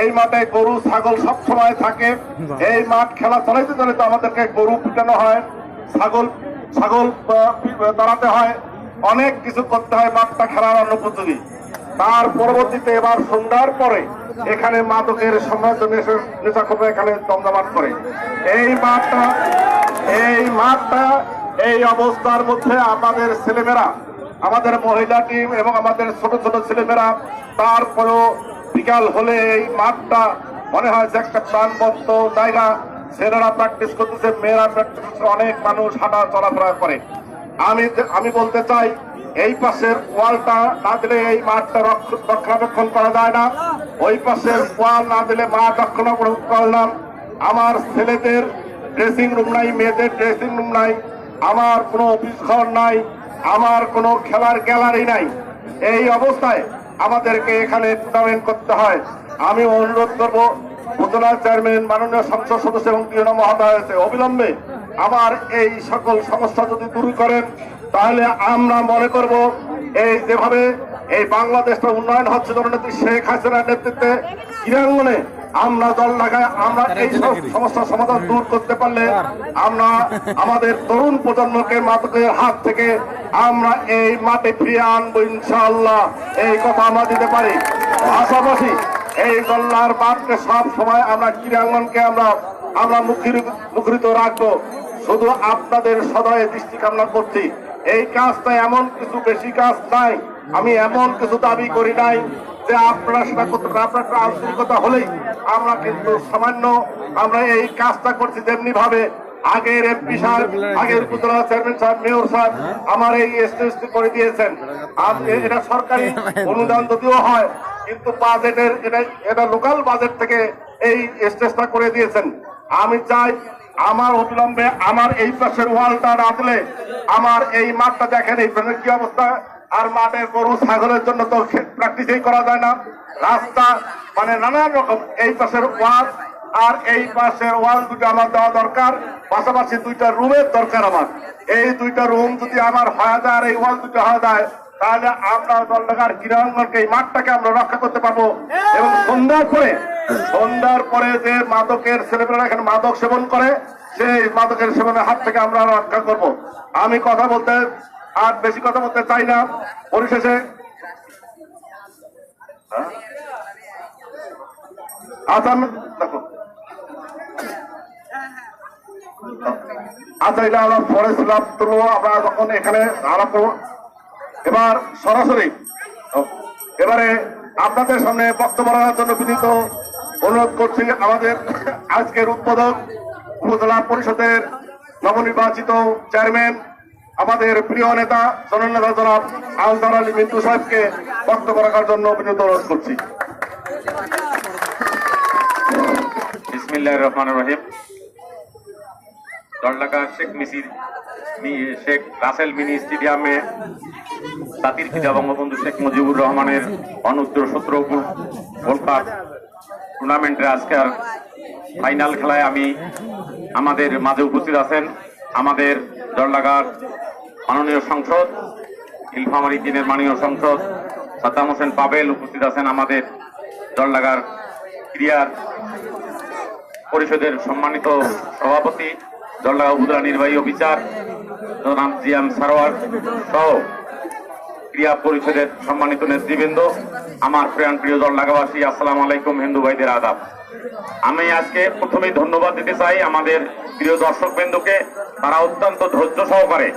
এই মাঠে গরু, ছাগল সব সময় থাকে। এই মাঠ খেলা চালাইতে চালাইতে আমাদেরকে গরু পিটানো হয়, ছাগল ছাগল দাঁড়াতে হয়। অনেক কিছু করতে হয় মাঠটা খেলার অনুপযোগী। তার পরবর্তীতে এবার সন্ধ্যার পরে এখানে মাদকের সম্রাজ্য নেশা করবে এখানে দমদমাট করে। এই মাঠটা এই মাঠটা, এই অবস্থার মধ্যে আমাদের ছেলেমেয়েরা, আমাদের মহিলা টিম এবং আমাদের ছোট ছোট ছেলেমেয়েরা, তারপরেও বিকাল হলে এই মাঠটা মনে হয় যে একটা প্রাণবন্ত জায়গা। ছেলেরা প্র্যাকটিস করতেছে, মেয়েরা প্র্যাকটিস করতেছে, অনেক মানুষ হাঁটা চলাফেরা করে। আমি আমি বলতে চাই, এই পাশের ওয়ালটা না দিলে এই মাঠটা রক্ষ- রক্ষণাবেক্ষণ করা যায় না। ওই পাশের ওয়াল না দিলে মাঠ রক্ষণাবেক্ষণ করলাম আমার ছেলেদের ড্রেসিং রুম নাই, মেয়েদের ড্রেসিং রুম নাই, আমার কোনো অফিস ঘর নাই, আমার কোনো খেলার গ্যালারি নাই। এই অবস্থায় আমাদেরকে এখানে টুর্নামেন্ট করতে হয়। আমি অনুরোধ করব উপজেলা চেয়ারম্যান, মাননীয় সংসদ সদস্য এবং প্রিয়না মহাদয় অবিলম্বে আমার এই সকল সমস্যা যদি দূর করেন, তাহলে আমরা মনে করব এই যেভাবে এই বাংলাদেশটা উন্নয়ন হচ্ছে, জননেত্রী শেখ হাসিনার নেতৃত্বে ক্রীড়াঙ্গনে আমরা দল লাগায় আমরা এই সমস্যার সমাধান দূর করতে পারলে আমরা আমাদের তরুণ প্রজন্মকে মাদকের হাত থেকে আমরা এই মাঠে ফিরিয়ে আনব ইনশাআল্লাহ। এই কথা আমরা দিতে পারি। পাশাপাশি এই দল্লার মাঠকে সব সময় আমরা ক্রীড়াঙ্গনকে আমরা আমরা মুখরিত রাখব। শুধু আপনাদের সদয়ে দৃষ্টি কামনা করছি। এই কাজটা এমন কিছু বেশি কাজ নাই। আমি এমন কিছু দাবি করি নাই। যে আপনারা সেটা করতে আপনার একটা আন্তরিকতা হলেই আমরা কিন্তু সামান্য আমরা এই কাজটা করছি যেমনি ভাবে আগের এমপি সাহেব আগের উপজেলা চেয়ারম্যান সাহেব মেয়র সাহেব আমার এই স্টেজটি করে দিয়েছেন। আর এটা সরকারি অনুদান যদিও হয়, কিন্তু বাজেটের এটা এটা লোকাল বাজেট থেকে এই স্টেজটা করে দিয়েছেন। আমি চাই আমার অবিলম্বে আমার এই পাশের ওয়ালটা রাখলে আমার এই মাঠটা দেখেন, এই কি অবস্থা? আর মাঠের গরু ছাগলের জন্য তো প্র্যাকটিসই করা যায় না। রাস্তা মানে নানান রকম, এই পাশের ওয়াল আর এই পাশের ওয়াল দুটো আমার দেওয়া দরকার, পাশাপাশি দুইটা রুমের দরকার আমার। এই দুইটা রুম যদি আমার হয়ে যায় আর এই ওয়াল দুটো হয়ে যায়, তাহলে আমরা দলটাকার ক্রীড়াঙ্গনকে এই মাঠটাকে আমরা রক্ষা করতে পারব। এবং সন্ধ্যার পরে সন্ধ্যার পরে যে মাদকের ছেলেমেয়েরা এখানে মাদক সেবন করে, সেই মাদকের সেবনের হাত থেকে আমরা রক্ষা করব। আমি কথা বলতে আর বেশি কথা বলতে চাই না। পরিশেষে হ্যাঁ? আমি দেখো। আচ্ছা এটা আমরা পরে ছিলাম তুলব আমরা যখন এখানে আলাপ এবার সরাসরি এবারে আপনাদের সামনে বক্তব্য রাখার জন্য বিনীত অনুরোধ করছি আমাদের আজকের উদ্বোধক উপজেলা পরিষদের নবনির্বাচিত চেয়ারম্যান আমাদের প্রিয় নেতা, জননেতা জনাব আলদার আলী মিন্টু সাহেবকে বক্তব্য রাখার জন্য বিনীত অনুরোধ করছি। বিসমিল্লাহ রহমান রহিম। দরলাকা শেখ মিসির শেখ রাসেল মিনি স্টেডিয়ামে জাতির পিতা বঙ্গবন্ধু শেখ মুজিবুর রহমানের অনুত্তর সতেরো গোল্ড কাপ আজকের ফাইনাল খেলায় আমি আমাদের মাঝে উপস্থিত আছেন। আমাদের দরলাগার মাননীয় সংসদ ইলফামারি দিনের মাননীয় সংসদ, সাদ্দাম হোসেন পাবেল উপস্থিত আছেন আমাদের দরলাগার ক্রিয়ার পরিষদের সম্মানিত সভাপতি জল্লাগাঁও উপজেলা নির্বাহী অফিসার জিয়াম সারোয়ার সহ ক্রিয়া পরিষদের সম্মানিত নেতৃবৃন্দ। আমার প্রিয়ান প্রিয় দল লাগাবাসী আসসালাম আলাইকুম, হিন্দু ভাইদের আদাব। আমি আজকে প্রথমেই ধন্যবাদ দিতে চাই আমাদের প্রিয় দর্শক বৃন্দকে তারা অত্যন্ত ধৈর্য সহকারে